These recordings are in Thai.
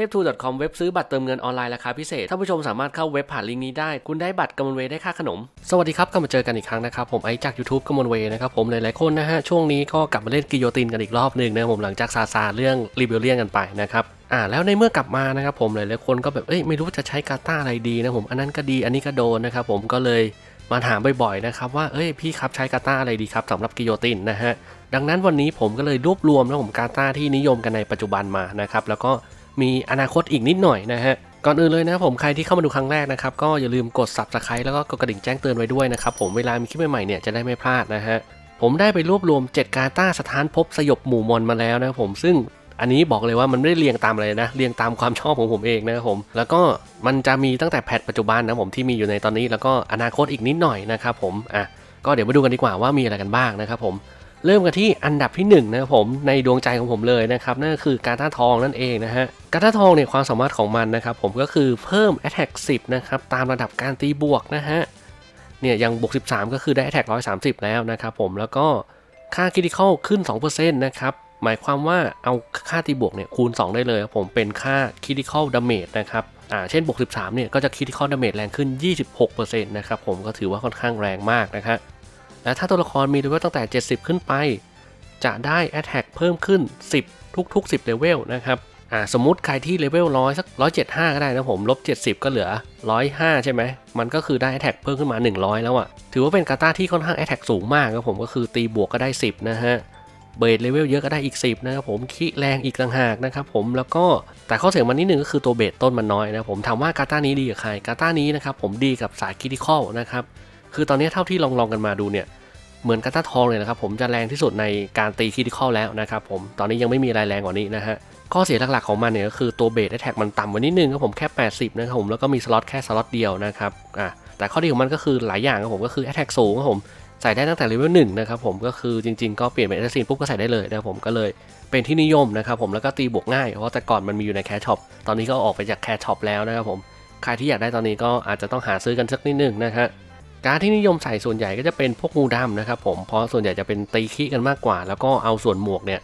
ทพทู .com เว็บซื้อบัตรเติมเงินออนไลน์ราคาพิเศษท่านผู้ชมสามารถเข้าเว็บผ่านลิงก์นี้ได้ คุณได้บัตรกำมลเวย์ได้ค่าขนม สวัสดีครับกลับมาเจอกันอีกครั้งนะครับ ผมไอจาก YouTube กำมลเวย์นะครับผมหลายๆคนนะฮะ ช่วงนี้ก็กลับมาเล่นกิโยตินกันอีกรอบหนึ่งนะผมหลังจากซาซาเรื่องรีเบลเลียนกันไปนะครับอ่าแล้วในเมื่อกลับมานะครับผมหลายๆคนก็แบบเอ้ยไม่รู้จะใช้กาตาอะไรดีนะผมอันนั้นก็ดีอันนี้ก็โดนนะครับผมก็เลยมาถามบ่อยๆนะครับว่าเอ้ยพี่ครับใช้กาตาอะไรดีครับสำหรับกิโยตินนะฮะดังนั้นวันนี้ผมก็เลยรวบรวมนะผมกาตาที่นิยมกันในปัจจุบันมานะครับแล้วก็ มีอนาคตอีกนิดหน่อยนะฮะก่อนอื่นเลยนะครับผมใครที่เข้ามาดูครั้งแรกนะครับก็อย่าลืมกด subscribe แล้วก็กดกระดิ่งแจ้งเตือนไว้ด้วยนะครับผมเวลามีคลิปใหม่ๆเนี่ยจะได้ไม่พลาดนะฮะผมได้ไปรวบรวม 7 กาตาสถานพบสยบหมู่มอนมาแล้วนะครับผมซึ่งอันนี้บอกเลยว่ามันไม่ได้เรียงตามอะไรนะเรียงตามความชอบของผมเองนะครับผม แล้วก็มันจะมีตั้งแต่แพทปัจจุบันนะผมที่มีอยู่ในตอนนี้แล้วก็อนาคตอีกนิดหน่อยนะครับผมอะก็เดี๋ยวมาดูกันดีกว่าว่ามีอะไรกันบ้างนะครับผม เริ่มกันที่อันดับที่1นงนะครับผมในดวงใจของผมเลยนะครับนั่นก็คือการท่าทองนั่นเองนะฮะการท่าทองเนี่ยความสามารถของมันนะครับผมก็คือเพิ่ม Attack 10 นะครับตามระดับการตีบวกนะฮะเนี่ยอย่างบวก 13 ก็คือได้ Attack 130 แล้วนะครับผมแล้วก็ค่า Critical ขึ้น 2%นะครับหมายความว่าเอาค่าตีบวกเนี่ยคูณ 2 ได้เลยครับผมเป็นค่า Critical Damage นะครับอ่าเช่นบวก 13 เนี่ยก็จะ Critical Damage แรงขึ้น 26%นะครับผมก็ถือว่าค่อนข้างแรงมากนะครับ และถ้าตัวละครมีเลเวลตั้งแต่ 70 ขึ้นไป จะได้ Attack เพิ่มขึ้น 10 ทุก ๆ 10เลเวลนะครับอ่าสมมติใครที่เลเวล100สัก175ก็ได้นะผมลบ70ก็เหลือ105ใช่ไหมมันก็คือได้ Attack เพิ่มขึ้นมา100แล้วอะ่ะ ถือว่าเป็นกาตาที่ค่อนข้าง Attack สูงมากครับผมก็คือตีบวกก็ได้10นะฮะเบสเลเวลเยอะก็ได้อีก10นะครับผมคิแรงอีกต่างหากนะครับผมแล้วก็แต่ข้อเสียมันนิดนึงก็คือตัวเบสต้นมันน้อยนะผมถามว่ากาตานี้ดีกับใครกาตานี้นะครับผมดีกับสายคิติคอลนะครับ คือตอนนี้เท่าที่ลองลองกันมาดูเนี่ยเหมือนกาตาทองเลยนะครับผมจะแรงที่สุดในการตีคิติคอลแล้วนะครับผมตอนนี้ยังไม่มีอะไรแรงกว่านี้นะฮะข้อเสียหลักๆของมันเนี่ยก็คือตัวเบสแท็กมันต่ำกว่านิดนึงครับผมแค่ 80 นะครับผมแล้วก็มีสล็อตแค่สล็อตเดียวนะครับอะแต่ข้อดีของมันก็คือหลายอย่างครับผมก็คือแอ t แท็กสูงครับผมใส่ได้ตั้งแต่เลเวลหนึ่งนะครับผมก็คือจริงๆก็เปลี่ยนเป็นแอสซินปุ๊บก็ใส่ได้เลยนะครับผมก็เลยเป็นที่นิยมนะครับผมแล้วก็ตีบวกง่าย เพราะแต่ก่อนมันมีอยู่ในแคชช็อปตอนนี้ก็ออกไปจากแคชช็อปแล้วนะครับผมใครที่อยากได้ตอนนี้ก็อาจจะต้องหาซื้อกันสักนิดนึงนะฮะ การที่นิยมใส่ส่วนใหญ่ก็จะเป็นพวกงูดำนะครับผมเพราะส่วนใหญ่จะเป็นตีขี้กันมากกว่า แล้วก็เอาส่วนหมวกเนี่ย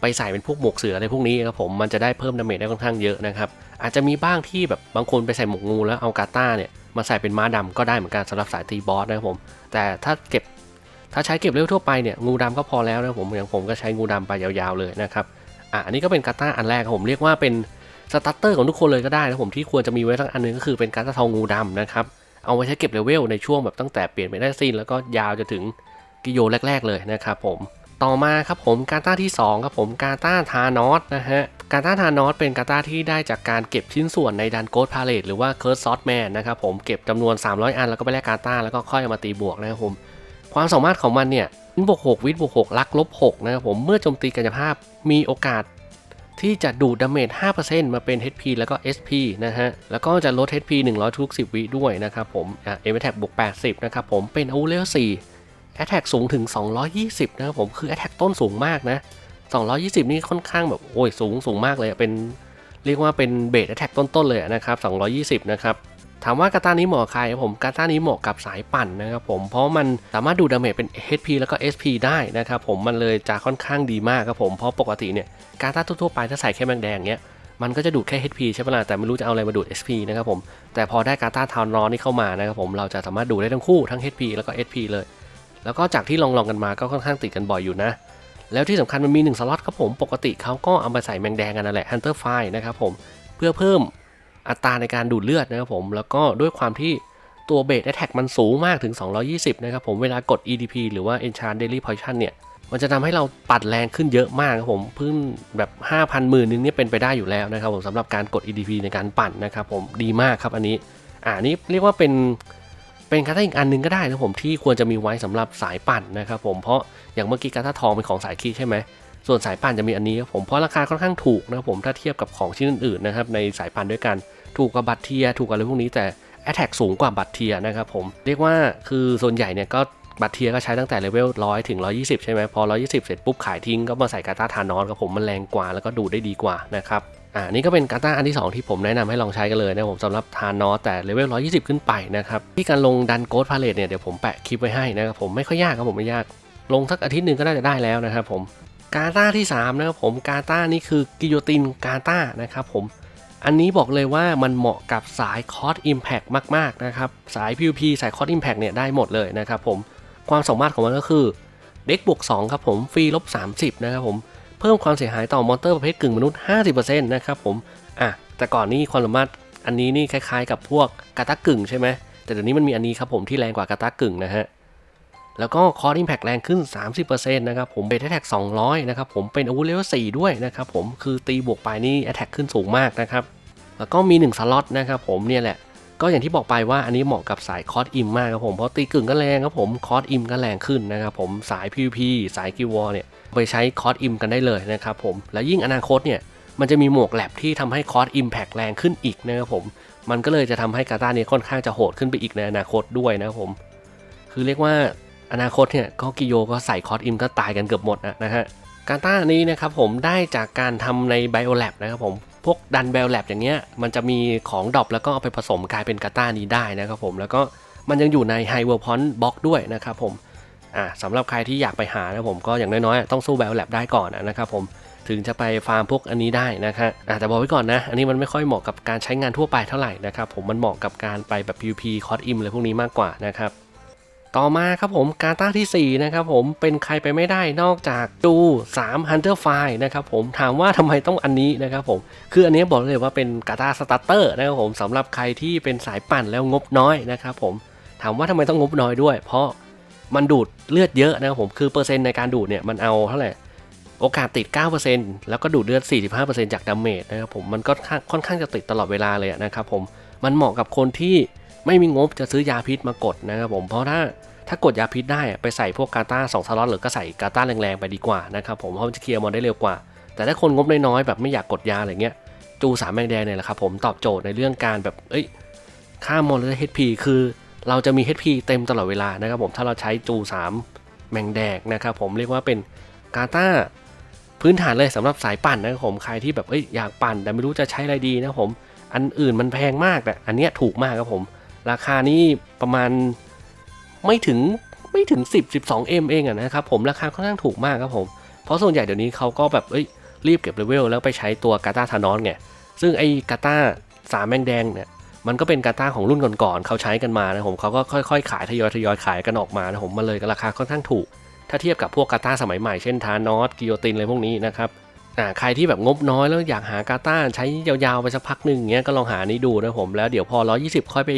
ไปใส่เป็นพวกหมวกเสืออะไรพวกนี้ครับผมมันจะได้เพิ่มดาเมจได้ค่อนข้างเยอะนะครับอาจจะมีบ้างที่แบบบางคนไปใส่หมวกงูแล้วเอากาต้าเนี่ยมาใส่เป็นม้าดำก็ได้เหมือนกันสำหรับสายตีบอสนะครับผม แต่ถ้าเก็บถ้าใช้เก็บเร็วทั่วไปเนี่ยงูดำก็พอแล้วนะครับผมอย่างผมก็ใช้งูดำไปยาวๆเลยนะครับอะอันนี้ก็เป็นกาต้าอันแรกครับผมเรียกว่าเป็นสตาร์เตอร์ของทุกคนเลยก็ได้นะผมที่ควรจะมีไว้สักอันนึงก็คือเป็นกาต้าทองงูดำนะครับ เอาไว้ใช้เก็บเลเวลในช่วงแบบตั้งแต่เปลี่ยนเป็นได้ซีนแล้วก็ยาวจะถึงกิโยแรก ๆ เลยนะครับผมต่อมาครับผมการต้าที่2ครับผมการต้าทานอสนะฮะการต้าทานอสเป็นการต้าที่ได้จากการเก็บชิ้นส่วนในดันโกดพาเลตหรือว่าเคิร์สซอสแมนนะครับผมเก็บจำนวน 300 อันแล้วก็ไปแลกการต้าแล้วก็ค่อยเอามาตีบวกนะครับผมความสามารถของมันเนี่ยวิบวก6วิทบวก6ลักลบ6นะครับผมเมื่อโจมตีกายภาพมีโอกาส ที่จะดูดดาเมจ 5%มาเป็น HP แล้วก็ SP นะฮะ แล้วก็จะลด HP 100 ทุก 10 วิด้วยนะครับผมอะ M Attack บวก 80 นะครับผม เป็นอาวุธเลเวล4แอตแทกสูงถึง 220 นะครับผม คือแอตแทกต้นสูงมากนะ 220 นี่ค่อนข้างแบบโอ้ยสูงสูงมากเลยอะเป็นเรียกว่าเป็นเบสแอตแทกต้นๆเลยนะครับ 220 นะครับ ถามว่ากาตานี้เหมาะใครผมกาตานี้เหมาะกับสายปั่นนะครับผมเพราะมันสามารถดูดดาเมจเป็น HP แล้วก็ SP ได้นะครับผมมันเลยจะค่อนข้างดีมากครับผมเพราะปกติเนี่ยการต้าทั่วๆไปถ้าใส่แค่แมงแดงเนี้ยมันก็จะดูดแค่ HP ใช่ไหมล่ะแต่ไม่รู้จะเอาอะไรมาดูด SP นะครับผมแต่พอได้การต้าทาวน์รอนนี่เข้ามานะครับผมเราจะสามารถดูดได้ทั้งคู่ทั้ง HP แล้วก็ SP เลย แล้วก็จากที่ลองๆกันมาก็ค่อนข้างติดกันบ่อยอยู่นะแล้วที่สำคัญมันมี1สล็อตครับผมปกติเขาก็เอามาใส่แมงแดงกันนั่นแหละ Hunter f i นะครับผมเพื่อเพิ่ม อัตราในการดูดเลือดนะครับผม แล้วก็ด้วยความที่ตัวเบสแอ t แทกมันสูงมากถึง 220 นะครับผม เวลากด EDP หรือว่า Enchant Daily Potion เนี่ย มันจะทำให้เราปัดแรงขึ้นเยอะมากครับผมเพิ่งแบบ 5,000หมื่นนึงเนี่ยเป็นไปได้อยู่แล้วนะครับผมสำหรับการกด EDP ในการปั่นนะครับผมดีมากครับอันนี้อ่านี้เรียกว่าเป็นเป็นการ์ดอีกอันหนึงก็ได้นะผมที่ควรจะมีไว้สำหรับสายปั่นนะครับผมเพราะอย่างเมื่อกี้การ์ดทองเป็นของสายคีใช่ไหมส่วนสายปั่นจะมีอันนี้ครับผมเพราะราคาค่อนข้างถูกนะครับผมถ้าเทียบกับของชิ้นอื่นๆนะครับในสายปั่นด้วยกัน ถูกกว่าบัตรเทียถูกกว่าอะไรพวกนี้แต่ a t t a c k สูงกว่าบัตรเทียนะครับผม เรียกว่าคือส่วนใหญ่เนี่ยก็บัตรเทียก็ใช้ตั้งแต่เลเวล100 ถึง 120 ใช่ไหมพอ 120 เสร็จปุ๊บขายทิ้งก็มาใส่กาตาทานอสกับผมมันแรงกว่าแล้วก็ดูดได้ดีกว่านะครับอ่านี่ก็เป็นกาตาอันที่ 2 ที่ผมแนะนำให้ลองใช้กันเลยนะผมสำหรับทานอแต่เลเวล 120 ขึ้นไปนะครับที่การลงดันโกดพาเลตเนี่ยเดี๋ยวผมแปะคลิปไว้ให้นะครับผมไม่ค่อยยากครับผมไม่ยาก ลงสักอาทิตย์หนึ่งก็น่าจะได้แล้วนะครับผมกาตาที่3นะครับผมกาตานี่คือกิโยตินกาตานะครับผม อันนี้บอกเลยว่ามันเหมาะกับสายคอร์สอิมแพกมาก ๆ นะครับ สาย PVP สายคอร์สอิมแพกเนี่ยได้หมดเลยนะครับผม ความสามารถของมันก็คือเด็กบวก2ครับผมฟรีลบ 30 นะครับผม เพิ่มความเสียหายต่อมอนเตอร์ประเภทกึ่งมนุษย์ 50%นะครับผม อะ แต่ก่อนนี้ความสามารถอันนี้นี่คล้ายๆ กับพวกกาตากึ่งใช่ไหมแต่เดี๋ยวนี้มันมีอันนี้ครับผมที่แรงกว่ากาตากึ่งนะฮะ แล้วก็คอร์ดอิมแพกแรงขึ้น 30%นะครับผมเบสแท็ก200 นะครับผมเป็นอาวุธเลเวล4ด้วยนะครับผมคือตีบวกไปนี่แอตแทกขึ้นสูงมากนะครับแล้วก็มี 1 สล็อตนะครับผมเนี่ยแหละก็อย่างที่บอกไปว่าอันนี้เหมาะกับสายคอร์สอิมมากครับผมเพราะตีกึ่งก็แรงครับผมคอร์สอิมก็แรงขึ้นนะครับผมสาย PVP สายกิวอลเนี่ยไปใช้คอร์สอิมกันได้เลยนะครับผมแล้วยิ่งอนาคตเนี่ยมันจะมีหมวกแลบที่ทำให้คอร์สอิมแพกแรงขึ้นอีกนะครับผมมันก็เลยจะทำให้กาตาเนี่ยค่อนข้างจะโหดขึ้นไปอีกในอนาคตด้วยนะครับผม คือเรียกว่า อนาคตเนี่ยก็กิโยก็ใส่คอร์สอิมก็ตายกันเกือบหมดนะนะฮะกาต้านี้นะครับผมได้จากการทำในไบโอแลบนะครับผมพวกดันไบโอแลบอย่างเงี้ยมันจะมีของดรอปแล้วก็เอาไปผสมกลายเป็นกาต้านี้ได้นะครับผมแล้วก็มันยังอยู่ในไฮเวอร์พอนบล็อกด้วยนะครับผมอ่าสำหรับใครที่อยากไปหานะผมก็อย่างน้อยๆ ต้องสู้ไบโอแลบได้ก่อนนะครับผมถึงจะไปฟาร์มพวกอันนี้ได้นะครับแต่บอกไว้ก่อนนะ อันนี้มันไม่ค่อยเหมาะกับการใช้งานทั่วไปเท่าไหร่นะครับผมมันเหมาะกับการไปแบบ PVP คอร์สอิมอะไรพวกนี้มากกว่านะครับ ต่อมาครับผมกาตาที่ 4 นะครับผมเป็นใครไปไม่ได้นอกจากจู3 Hunter f i นะครับผมถามว่าทำไมต้องอันนี้นะครับผมคืออันนี้บอกเลยว่าเป็นกาตาสตาร์เตอร์นะครับผมสำหรับใครที่เป็นสายปั่นแล้วงบน้อยนะครับผมถามว่าทำไมต้องงบน้อยด้วย เพราะมันดูดเลือดเยอะนะครับผมคือเปอร์เซ็นต์ในการดูดเนี่ยมันเอาเท่าไหร่โอกาสติด 9%แล้วก็ดูดเลือด 45%จากดาเมจนะครับผมมันก็ค่อนข้างจะติดตลอดเวลาเลยนะครับผมมันเหมาะกับคนที่ ไม่มีงบจะซื้อยาพิษมากดนะครับผมเพราะถ้าถ้ากดยาพิษได้ไปใส่พวกกาตา2สล็อตหรือก็ใส่กาตาแรงๆไปดีกว่านะครับผมเพราะมันจะเคลียร์มอนได้เร็วกว่า แต่ถ้าคนงบน้อยๆแบบไม่อยากกดยาอะไรเงี้ยจูสามแมงแดงเนี่ยแหละครับผมตอบโจทย์ในเรื่องการแบบเอ้ยค่ามอนหรือ HP คือเราจะมี HP เต็มตลอดเวลานะครับผมถ้าเราใช้จู3แมงแดงนะครับผมเรียกว่าเป็นกาตาพื้นฐานเลยสำหรับสายปั่นนะครับผมใครที่แบบเอ้ยอยากปั่นแต่ไม่รู้จะใช้อะไรดีนะผม อันอื่นมันแพงมากแต่อันเนี้ยถูกมากครับผม ราคานี่ประมาณไม่ถึงไม่ถึง 10 12 M เองอะนะครับผมราคาค่อนข้างถูกมากครับผม เพราะส่วนใหญ่เดี๋ยวนี้เขาก็แบบเอ้ยรีบเก็บเลเวลแล้วไปใช้ตัวกาตาทานอสไงซึ่งไอ้กาตาสามแมงแดงเนี่ยมันก็เป็นกาตาของรุ่นก่อนๆเขาใช้กันมานะผมเขาก็ค่อยๆ ขายทยอยทยอยขายกันออกมานะผมมาเลยราคาค่อนข้างถูก ถ้าเทียบกับพวกกาตาสมัยใหม่เช่นทานอสกิโยตินอะไรพวกนี้นะครับอ่าใครที่แบบงบน้อยแล้วอยากหากาตาใช้ยาวๆไปสักพักหนึ่งเงี้ยก็ลองหานี้ดูนะผมแล้วเดี๋ยวพอ 120 ค่อยไป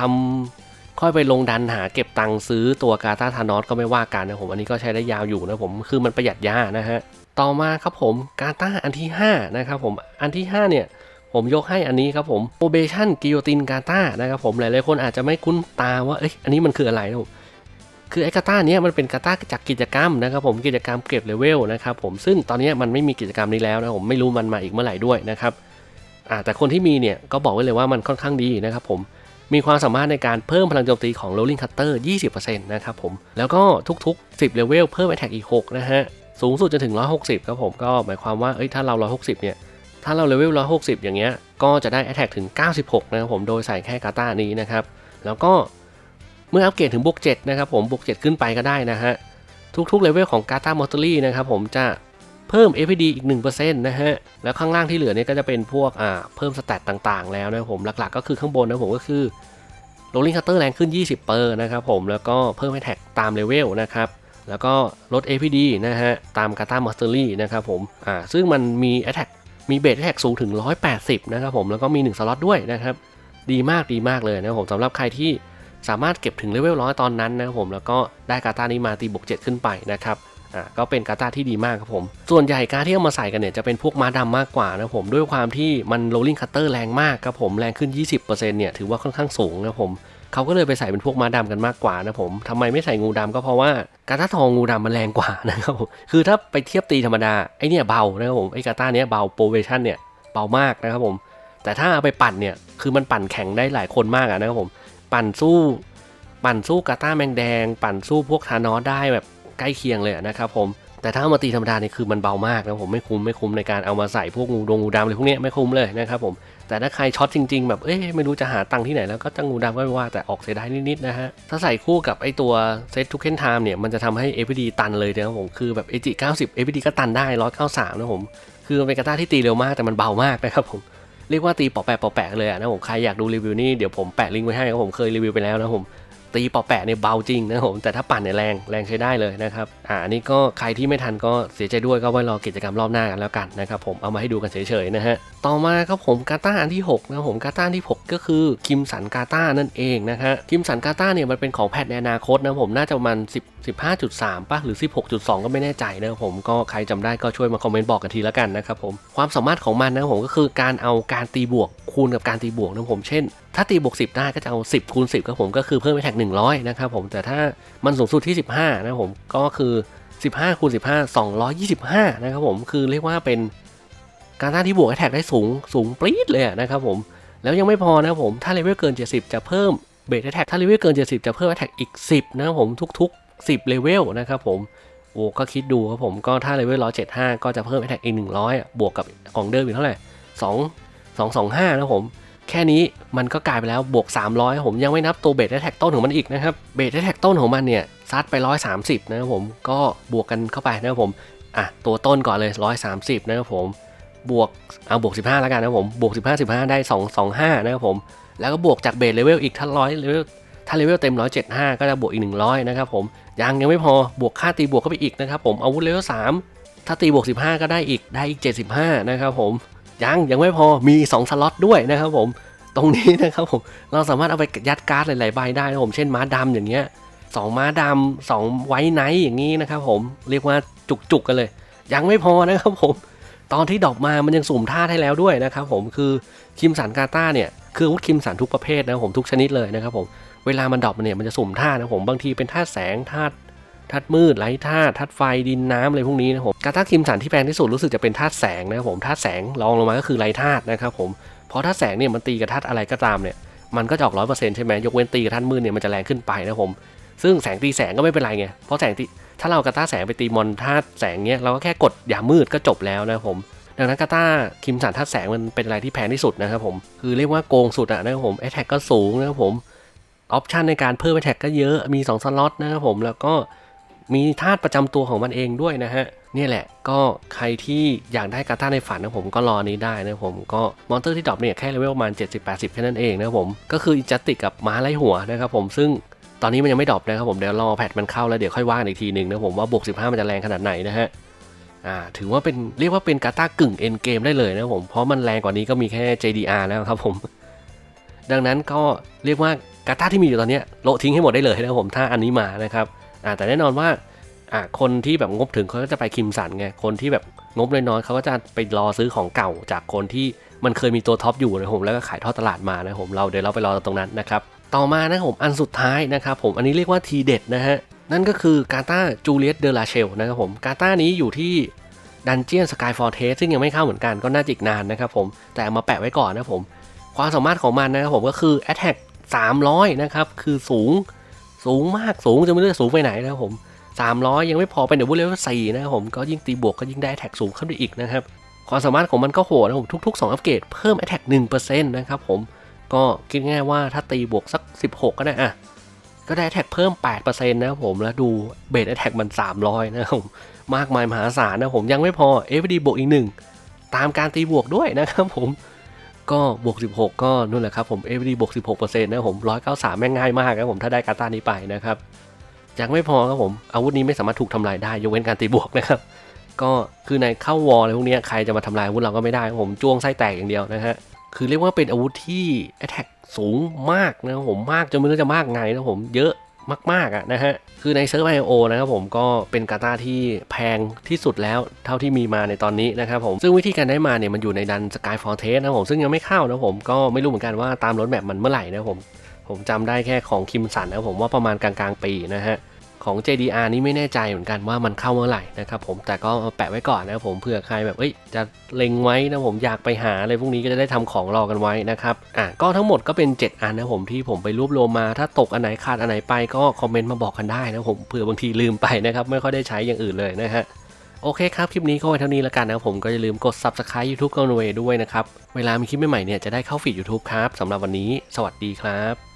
ทำค่อยไปลงดันหาเก็บตังค์ซื้อตัวกาตาทานอสก็ไม่ว่ากันนะผมอันนี้ก็ใช้ได้ยาวอยู่นะผมคือมันประหยัดยานะฮะต่อมาครับผมกาตาอันที่5นะครับผมอันที่ 5 เนี่ย ผมยกให้อันนี้ครับผมโ r เบชั่นกิโยตินกาตานะครับผมหลายๆคนอาจจะไม่คุ้นตาว่าเอ้ยอันนี้มันคืออะไรนะผมคือไอ้กาตาเนี้ยมันเป็นกาตาจากกิจกรรมนะครับผมกิจกรรมเก็บเลเวลนะครับผมซึ่งตอนนี้มันไม่มีกิจกรรมนี้แล้วนะผมไม่รู้มันมาอีกเมื่อไหร่ด้วยนะครับอ่าแต่คนที่มีเนี่ยก็บอกไว้เลยว่ามันค่อนข้างดีนะครับผม มีความสามารถในการเพิ่มพลังโจมตีของ Rolling Cutter 20%นะครับผม แล้วก็ทุกๆ 10เลเวลเพิ่ม Attack อีก 6 นะฮะ สูงสุดจนถึง 160 ครับผม ก็หมายความว่า เอ้ย ถ้าเรา 160 เนี่ย ถ้าเราเลเวล 160 อย่างเงี้ย ก็จะได้ Attack ถึง 96 นะครับผม โดยใส่แค่กาตานี้นะครับ แล้วก็เมื่ออัปเกรดถึงบวก7นะครับผม บวก7ขึ้นไปก็ได้นะฮะ ทุกๆเลเวลของกาตามอตเตอรี่นะครับผมจะ เพิ่ม FPD อีก 1%นะฮะ แล้วข้างล่างที่เหลือเนี่ยก็จะเป็นพวกอ่าเพิ่มสแตตต่างๆ แล้วนะครับผมหลักๆ ก็คือข้างบนนะผมก็คือโรลลิงคัตเตอร์แรงขึ้น 20 เปอร์นะครับผมแล้วก็เพิ่มให้แท็กตามเลเวลนะครับแล้วก็ลด APD นะฮะ ตามกาตามาสเตอรี่นะครับผมอ่าซึ่งมันมี Attack มีเบส Attack สูงถึง 180 นะครับผมแล้วก็มี 1 สล็อตด้วยนะครับ ดีมากดีมากเลยนะครับผมสำหรับใครที่สามารถเก็บถึงเลเวลร้อยตอนนั้นนะครับผมแล้วก็ได้กาตานี้มาตีบวก7ขึ้นไปนะครับ อ่าก็เป็นกาตาที่ดีมากครับผม ส่วนใหญ่การที่เอามาใส่กันเนี่ยจะเป็นพวกม้าดำมากกว่านะผมด้วยความที่มัน rolling cutter แรงมากครับผมแรงขึ้น 20%เนี่ยถือว่าค่อนข้างสูงนะผมเขาก็เลยไปใส่เป็นพวกม้าดำกันมากกว่านะผมทำไมไม่ใส่งูดำก็เพราะว่าการท่าทองงูดำมันแรงกว่านะครับผมคือถ้าไปเทียบตีธรรมดาไอเนี่ยเบานะครับผมไอกาต้าเนี้ยเบาโปรเวชั่นเนี่ยเบามากนะครับผม แต่ถ้าเอาไปปั่นเนี่ยคือมันปั่นแข็งได้หลายคนมากอะนะครับผม ปั่นสู้ ปั่นสู้กาต้าแมงแดง ปั่นสู้พวกทานอสได้แบบ ใกล้เคียงเลยนะครับผมแต่ถ้ามาตีธรรมดาเนี่ยคือมันเบามากนะผมไม่คุ้มไม่คุ้มในการเอามาใส่พวกงูดงงูดำอะไรพวกนี้ไม่คุ้มเลยนะครับผมแต่ถ้าใครช็อตจริงๆแบบเอ๊ะไม่รู้จะหาตังค์ที่ไหนแล้วก็จ้งงูดำก็ไม่ว่าแต่ออกเสียดายนิดๆนะฮะถ้าใส่คู่กับไอตัวเซตทุกเคนไทม์เนี่ยมันจะทำให้ FPD ตันเลยนะครับผมคือแบบเอจิ90 FPD ก็ตันได้193นะผมคือมันเป็นกระต้าที่ตีเร็วมากแต่มันเบามากนะครับผมเรียกว่าตีปอแปะปอแปะเลยนะผมใครอยากดูรีวิวนี่เดี๋ยวผมแปะลิงก์ไว้ให้ครับผมเคยรีวิวไปแล้วนะผม ตีปอแปะเนี่ยเบาจริงนะผมแต่ถ้าปั่นเนี่ยแรงแรงใช้ได้เลยนะครับอ่าอันนี้ก็ใครที่ไม่ทันก็เสียใจด้วยก็ไว้รอกิจกรรมรอบหน้ากันแล้วกันนะครับผมเอามาให้ดูกันเฉยๆนะฮะต่อมาครับผมกาตาอันที่6นะครับผมกาตาที่ 6 ก็คือคิมสันกาตานั่นเองนะฮะคิมสันกาตาเนี่ยมันเป็นของแพทในอนาคตนะผมน่าจะประมาณ10 15.3ป่ะหรือ 16.2 ก็ไม่แน่ใจนะครับผมก็ใครจำได้ก็ช่วยมาคอมเมนต์บอกกันทีละกันนะครับผมความสามารถของมันนะครับผมก็คือการเอาการตีบวกคูณกับการตีบวกนะผมเช่น ถ้าตีบวก10 ได้ก็จะเอา 10คูณ10ครับผมก็คือเพิ่มไปแท็ก100 นะครับผมแต่ถ้ามันสูงสุดที่ 15 นะครับผมก็คือ 15คูณ15 225 นะครับผมคือเรียกว่าเป็นการต้านที่บวกแท็กได้สูงสูงปรี๊ดเลยนะครับผมแล้วยังไม่พอนะครับผมถ้าเลเวลเกิน 70 จะเพิ่มเบสแท็กถ้าเลเวลเกิน 70 จะเพิ่มแท็กอีก 10 นะครับผมทุก ๆ 10เลเวลนะครับผมโอ้ก็คิดดูครับผมก็ถ้าเลเวล175 ก็จะเพิ่มแท็กอีก 100อะบวกกับของเดิมอีกเท่าไหร่2 225 นะผม แค่นี้มันก็กลายไปแล้วบวก 300 ผมยังไม่นับตัวเบสแท็กต้นของมันอีกนะครับเบสแท็กต้นของมันเนี่ยซัดไป 130 นะครับผมก็บวกกันเข้าไปนะครับผมอะตัวต้นก่อนเลย 130 นะครับผมบวกเอาบวก 15 แล้วกันนะครับผมบวก 15 15 ได้ 225 นะครับผมแล้วก็บวกจากเบสเลเวลอีกถ้าร้อยเลเวลถ้าเลเวลเต็ม 175 ก็จะบวกอีก 100 นะครับผมยังยังไม่พอบวกค่าตีบวกเข้าไปอีกนะครับผมอาวุธเลเวล3ถ้าตีบวก 15 ก็ได้อีกได้อีก 75 นะครับผม ยังยังไม่พอมี 2 สล็อตด้วยนะครับผมตรงนี้นะครับผมเราสามารถเอาไปยัดการ์ดหลายๆใบได้นะผมเช่นม้าดำอย่างเงี้ยสองม้าดำสองไวท์ไนท์อย่างนี้นะครับผมเรียกว่าจุกๆกันเลย ยังไม่พอนะครับผมตอนที่ดอกมามันยังสุ่มท่าให้แล้วด้วยนะครับผมคือคิมสันกาตาเนี่ยคือวุธคิมสันทุกประเภทนะครับผมทุกชนิดเลยนะครับผมเวลามันดอกมันเนี่ยมันจะสุ่มท่านะผมบางทีเป็นท่าแสงท่า ธาตุมืดไร้ธาตุธาตุไฟดินน้ำอะไรพวกนี้นะผมกาตาคิมสันที่แพงที่สุดรู้สึกจะเป็นธาตุแสงนะครับผมธาตุแสงรองลงมาก็คือไร้ธาตุนะครับผมเพราะธาตุแสงเนี่ยมันตีกับธาตุอะไรก็ตามเนี่ยมันก็จะออกร้อยเปอร์เซ็นต์ใช่ไหมยกเว้นตีกับธาตุมืดเนี่ยมันจะแรงขึ้นไปนะผมซึ่งแสงตีแสงก็ไม่เป็นไรไงเพราะแสงตีถ้าเรากาตาแสงไปตีมอนธาตุแสงเนี่ยเราก็แค่กดอย่ามืดก็จบแล้วนะผมดังนั้นกาตาคิมสันทัดแสงมันเป็นอะไรที่แพงที่สุดนะครับผมคือเรียกว่าโกงสุดอะนะครับผมแอ t แทกก็สูงนะครับผมออปชันในการเพิ่มแอ t แทกก็เยอะมี 2 สล็อตนะครับผมแล้วก็ มีธาตุประจำตัวของมันเองด้วยนะฮะนี่แหละก็ใครที่อยากได้กาตาในฝันนะผมก็รอนี้ได้นะผมก็มอนเตอร์ที่ดรอปเนี่ยแค่เลเวลประมาณ 70-80 แค่นั้นเองนะผมก็คือจัตติกกับม้าไล่หัวนะครับผมซึ่งตอนนี้มันยังไม่ดรอปนะครับผมเดี๋ยวรอแพทมันเข้าแล้วเดี๋ยวค่อยว่ากันอีกทีหนึ่งนะผมว่าบวก15 มันจะแรงขนาดไหนนะฮะอ่าถือว่าเป็นเรียกว่าเป็นกาตากึ่งเอ็นเกมได้เลยนะผมเพราะมันแรงกว่านี้ก็มีแค่ JDR แล้วครับผมดังนั้นก็เรียกว่ากาตาที่มีอยู่ตอนนี้โละทิ้งให้หมดได้เลยนะผมถ้าอันนี้มานะครับ อ่าแต่แน่นอนว่าอ่าคนที่แบบงบถึงเขาก็จะไปคิมสันไงคนที่แบบงบน้อยๆเขาก็จะไปรอซื้อของเก่าจากคนที่มันเคยมีตัวท็อปอยู่นะผมแล้วก็ขายทอดตลาดมานะผมเราเดี๋ยวเราไปรอตรงนั้นนะครับต่อมานะผมอันสุดท้ายนะครับผมอันนี้เรียกว่าทีเด็ดนะฮะนั่นก็คือกาตาจูเลียสเดลาเชลนะครับผมกาตานี้อยู่ที่ดันเจียนสกายฟอร์เทสซึ่งยังไม่เข้าเหมือนกันก็น่าจะอีกนานนะครับผมแต่เอามาแปะไว้ก่อนนะผมความสามารถของมันนะครับผมก็คือ Attack 300 นะครับ คือสูง สูงมากสูงจะไม่รู้จะสูงไปไหนนะครับผม 300 ยังไม่พอเป็นเดบุลเลเวล4นะครับผมก็ยิ่งตีบวกก็ยิ่งได้ Attack สูงขึ้นไปอีกนะครับความสามารถของมันก็โหดนะผมทุก ๆ 2 อัปเกรดเพิ่ม Attack 1%นะครับผมก็คิดง่ายว่าถ้าตีบวกสัก 16 ก็ได้อะก็ได้ Attack เพิ่ม 8%นะครับผมแล้วดูเบส Attack มัน 300 นะครับผมมากมายมหาศาลนะผมยังไม่พอ FD บวกอีกหนึ่งตามการตีบวกด้วยนะครับผม ก็บวก 16 ก็นู่นแหละครับผม FD บวก 16%นะครับผม 193 แม่งง่ายมากครับผมถ้าได้การต้านนี้ไปนะครับยังไม่พอครับผม อาวุธนี้ไม่สามารถถูกทำลายได้ ยกเว้นการตีบวกนะครับ ก็คือในเข้าวอลอะไรพวกนี้ใครจะมาทำลายอาวุธเราก็ไม่ได้ครับผมจ้วงไส้แตกอย่างเดียวนะฮะคือเรียกว่าเป็นอาวุธที่ Attack สูงมากนะครับผมมากจนไม่รู้จะมากไงนะผมเยอะ มากๆอะนะฮะ คือในเซิร์ฟไอโอนะครับผมก็เป็นกาตาที่แพงที่สุดแล้วเท่าที่มีมาในตอนนี้นะครับผม ซึ่งวิธีการได้มาเนี่ยมันอยู่ในดันสกายฟอร์เทสนะครับผมซึ่งยังไม่เข้านะผมก็ไม่รู้เหมือนกันว่าตามรถแบบมันเมื่อไหร่นะครับผม ผมจำได้แค่ของคิมสันนะครับผมว่าประมาณกลางๆปีนะฮะ ของ JDR นี่ไม่แน่ใจเหมือนกันว่ามันเข้าเมื่อไหร่นะครับผมแต่ก็แปะไว้ก่อนนะครับผมเผื่อใครแบบเอ้ยจะเล็งไว้นะผมอยากไปหาอะไรพวกนี้ก็จะได้ทำของรอกันไว้นะครับอะก็ทั้งหมดก็เป็น 7 อันนะผมที่ผมไปรวบรวมมาถ้าตกอันไหนขาดอันไหนไปก็คอมเมนต์มาบอกกันได้นะผมเผื่อบางทีลืมไปนะครับไม่ค่อยได้ใช้อย่างอื่นเลยนะฮะโอเคครับ คลิปนี้ก็ไว้เท่านี้แล้วกันนะครับผมก็อย่าลืมกด subscribe YouTube ก o นเวด้วยนะครับ เวลามีคลิปใหม่ๆเนี่ยจะได้เข้าฟีด YouTube ครับสำหรับวันนี้ สวัสดีครับ